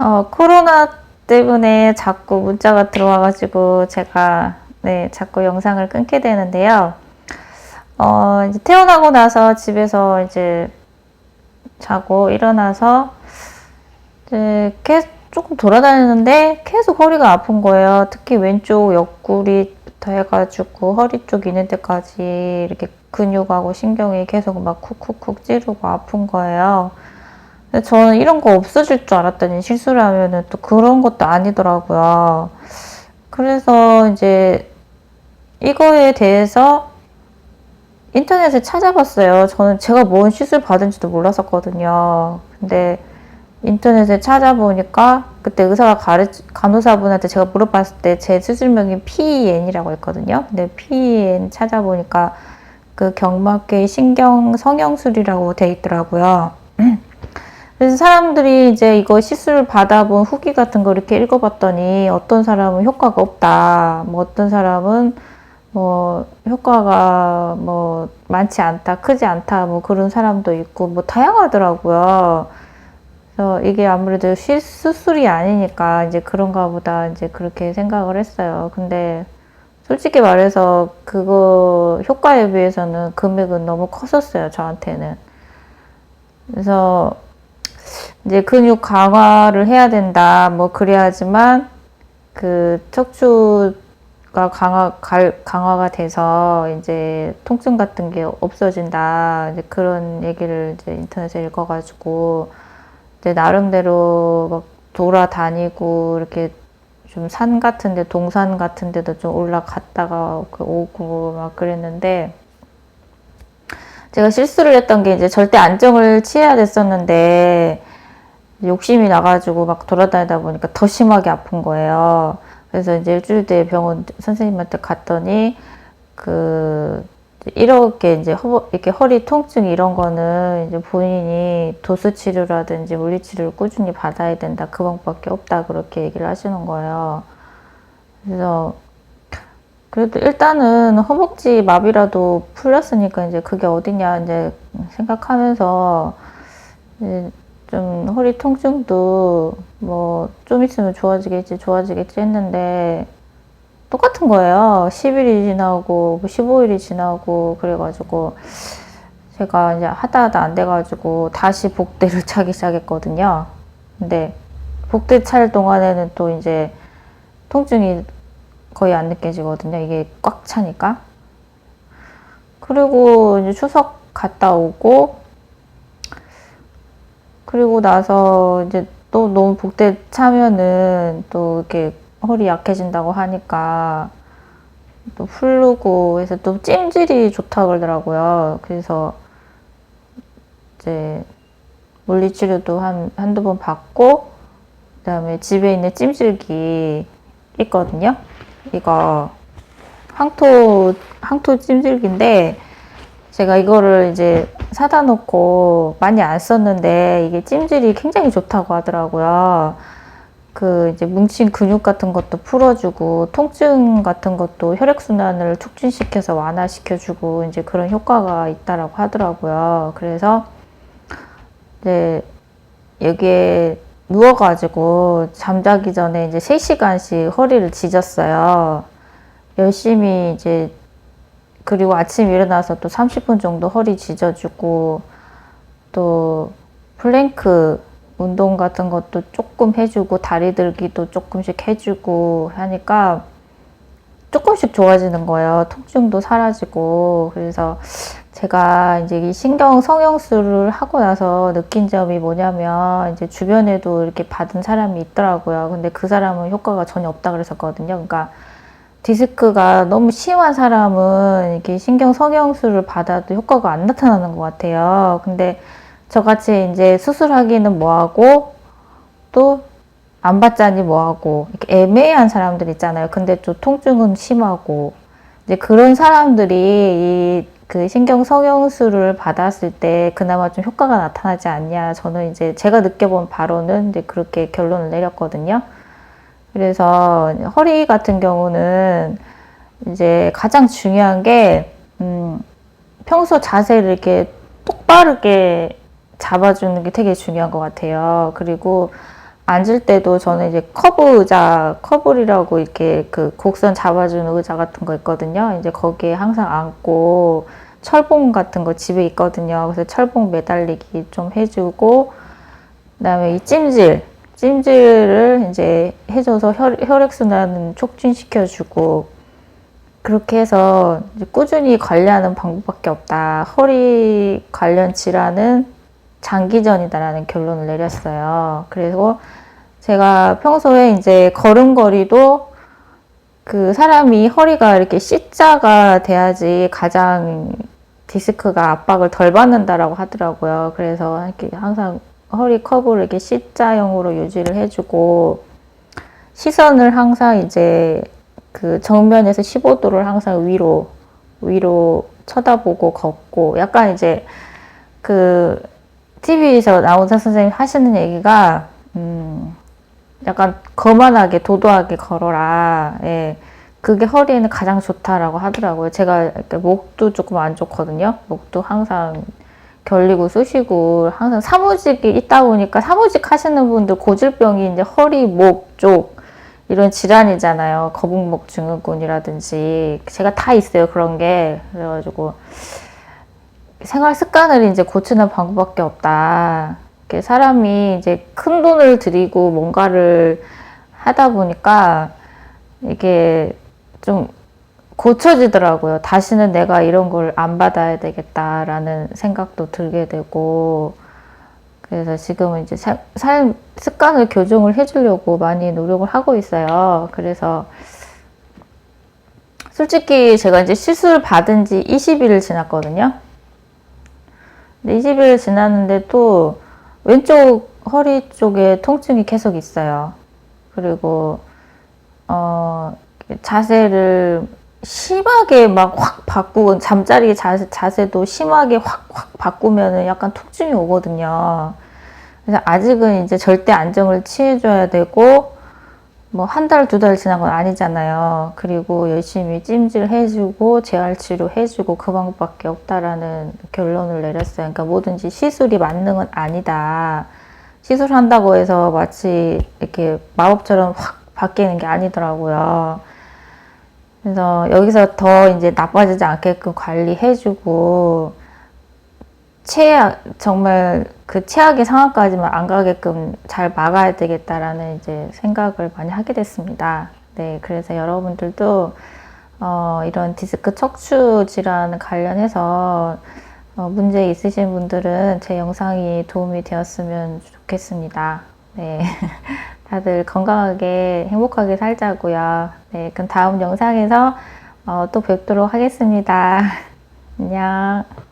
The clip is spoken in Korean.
어, 코로나 때문에 자꾸 문자가 들어와가지고 제가 네, 자꾸 영상을 끊게 되는데요. 어, 이제 태어나고 나서 집에서 이제 자고 일어나서 이제 계속 조금 돌아다니는데 계속 허리가 아픈 거예요. 특히 왼쪽 옆구리부터 해가지고 허리 쪽 있는 데까지 이렇게 근육하고 신경이 계속 막 쿡쿡쿡 찌르고 아픈 거예요. 근데 저는 이런 거 없어질 줄 알았더니 실수를 하면은 또 그런 것도 아니더라고요. 그래서 이제 이거에 대해서 인터넷에 찾아봤어요. 저는 제가 뭔 시술 받은지도 몰랐었거든요. 근데 인터넷에 찾아보니까 그때 의사가 가르 간호사분한테 제가 물어봤을 때 제 수술명이 PEN이라고 했거든요. 근데 PEN 찾아보니까 그 경막계 신경 성형술이라고 돼 있더라고요. 그래서 사람들이 이제 이거 시술 받아본 후기 같은 거 이렇게 읽어봤더니 어떤 사람은 효과가 없다. 뭐 어떤 사람은 뭐 효과가 뭐 많지 않다, 크지 않다, 뭐 그런 사람도 있고 뭐 다양하더라고요. 그래서 이게 아무래도 시- 수술이 아니니까 이제 그런가 보다 이제 그렇게 생각을 했어요. 근데 솔직히 말해서 그거 효과에 비해서는 금액은 너무 컸었어요, 저한테는. 그래서 이제 근육 강화를 해야 된다. 뭐 그래야지만 그 척추가 강화 갈- 강화가 돼서 이제 통증 같은 게 없어진다. 이제 그런 얘기를 이제 인터넷에 읽어가지고 이제 나름대로 막 돌아다니고 이렇게 좀 산 같은데 동산 같은데도 좀 올라갔다가 그 오고 막 그랬는데 제가 실수를 했던 게 이제 절대 안정을 취해야 됐었는데 욕심이 나가지고 막 돌아다니다 보니까 더 심하게 아픈 거예요. 그래서 이제 일주일 뒤에 병원 선생님한테 갔더니 그 이렇게 이제 허, 이렇게 허리 통증 이런 거는 이제 본인이 도수 치료라든지 물리 치료를 꾸준히 받아야 된다. 그 방법밖에 없다. 그렇게 얘기를 하시는 거예요. 그래서 그래도 일단은 허벅지 마비라도 풀렸으니까 이제 그게 어디냐 이제 생각하면서 이제 좀 허리 통증도 뭐 좀 있으면 좋아지겠지 좋아지겠지 했는데 똑같은 거예요. 10일이 지나고 15일이 지나고 그래가지고 제가 이제 하다 하다 안 돼가지고 다시 복대를 차기 시작했거든요. 근데 복대 찰 동안에는 또 이제 통증이 거의 안 느껴지거든요. 이게 꽉 차니까. 그리고 이제 추석 갔다 오고 그리고 나서 이제 또 너무 복대 차면은 또 이렇게 허리 약해진다고 하니까 또 풀르고 해서 또 찜질이 좋다 그러더라고요. 그래서 이제 물리치료도 한, 한두 번 받고 그 다음에 집에 있는 찜질기 있거든요. 이거 항토 항토 찜질기인데 제가 이거를 이제 사다 놓고 많이 안 썼는데 이게 찜질이 굉장히 좋다고 하더라고요. 그 이제 뭉친 근육 같은 것도 풀어주고 통증 같은 것도 혈액순환을 촉진시켜서 완화시켜주고 이제 그런 효과가 있다라고 하더라고요. 그래서 이제 여기에 누워가지고 잠자기 전에 이제 3시간씩 허리를 지졌어요. 열심히 이제 그리고 아침 일어나서 또 30분 정도 허리 지져주고 또 플랭크 운동 같은 것도 조금 해주고 다리 들기도 조금씩 해주고 하니까 조금씩 좋아지는 거예요. 통증도 사라지고 그래서 제가 이제 이 신경 성형술을 하고 나서 느낀 점이 뭐냐면 이제 주변에도 이렇게 받은 사람이 있더라고요. 근데 그 사람은 효과가 전혀 없다 그랬었거든요. 그러니까 디스크가 너무 심한 사람은 이렇게 신경 성형술을 받아도 효과가 안 나타나는 것 같아요. 근데 저같이 이제 수술하기는 뭐하고 또 안 받자니 뭐하고 이렇게 애매한 사람들 있잖아요. 근데 또 통증은 심하고 이제 그런 사람들이 이 그 신경 성형술을 받았을 때 그나마 좀 효과가 나타나지 않냐. 저는 이제 제가 느껴본 바로는 이제 그렇게 결론을 내렸거든요. 그래서 허리 같은 경우는 이제 가장 중요한 게, 음, 평소 자세를 이렇게 똑바르게 잡아주는 게 되게 중요한 것 같아요. 그리고 앉을 때도 저는 이제 커브 의자, 커브리라고 이렇게 그 곡선 잡아주는 의자 같은 거 있거든요. 이제 거기에 항상 앉고 철봉 같은 거 집에 있거든요. 그래서 철봉 매달리기 좀 해주고, 그다음에 이 찜질, 찜질을 이제 해줘서 혈, 혈액순환 촉진시켜주고, 그렇게 해서 꾸준히 관리하는 방법밖에 없다. 허리 관련 질환은 장기전이다라는 결론을 내렸어요. 그리고 제가 평소에 이제 걸음걸이도 그 사람이 허리가 이렇게 C자가 돼야지 가장 디스크가 압박을 덜 받는다라고 하더라고요. 그래서 이렇게 항상 허리 커브를 이렇게 C자형으로 유지를 해주고 시선을 항상 이제 그 정면에서 15도를 항상 위로 위로 쳐다보고 걷고 약간 이제 그 TV에서 나오사 선생님 하시는 얘기가 음 약간 거만하게 도도하게 걸어라. 예. 그게 허리에는 가장 좋다라고 하더라고요. 제가 목도 조금 안 좋거든요. 목도 항상 결리고 쑤시고 항상 사무직이 있다 보니까 사무직 하시는 분들 고질병이 이제 허리, 목 쪽 이런 질환이잖아요. 거북목 증후군이라든지 제가 다 있어요. 그런 게 그래가지고 생활 습관을 이제 고치는 방법밖에 없다. 사람이 이제 큰 돈을 들이고 뭔가를 하다 보니까 이게 좀 고쳐지더라고요. 다시는 내가 이런 걸 안 받아야 되겠다라는 생각도 들게 되고, 그래서 지금은 이제 사- 삶, 습관을 교정을 해주려고 많이 노력을 하고 있어요. 그래서 솔직히 제가 이제 시술 받은 지 20일 지났거든요. 근데 20일 지났는데 또 왼쪽 허리 쪽에 통증이 계속 있어요. 그리고 어 자세를 심하게 막 확 바꾸고 잠자리 자세, 자세도 심하게 확 확 바꾸면은 약간 통증이 오거든요. 그래서 아직은 이제 절대 안정을 취해줘야 되고 뭐 한 달, 두 달 지난 건 아니잖아요. 그리고 열심히 찜질 해주고 재활 치료 해주고 그 방법밖에 없다라는 결론을 내렸어요. 그러니까 뭐든지 시술이 만능은 아니다. 시술한다고 해서 마치 이렇게 마법처럼 확 바뀌는 게 아니더라고요. 그래서 여기서 더 이제 나빠지지 않게끔 관리해주고 최악 정말 그 최악의 상황까지만 안 가게끔 잘 막아야 되겠다라는 이제 생각을 많이 하게 됐습니다. 네, 그래서 여러분들도 어, 이런 디스크 척추 질환 관련해서 어, 문제 있으신 분들은 제 영상이 도움이 되었으면 좋겠습니다. 네. 다들 건강하게 행복하게 살자고요. 네, 그럼 다음 영상에서 어, 또 뵙도록 하겠습니다. 안녕.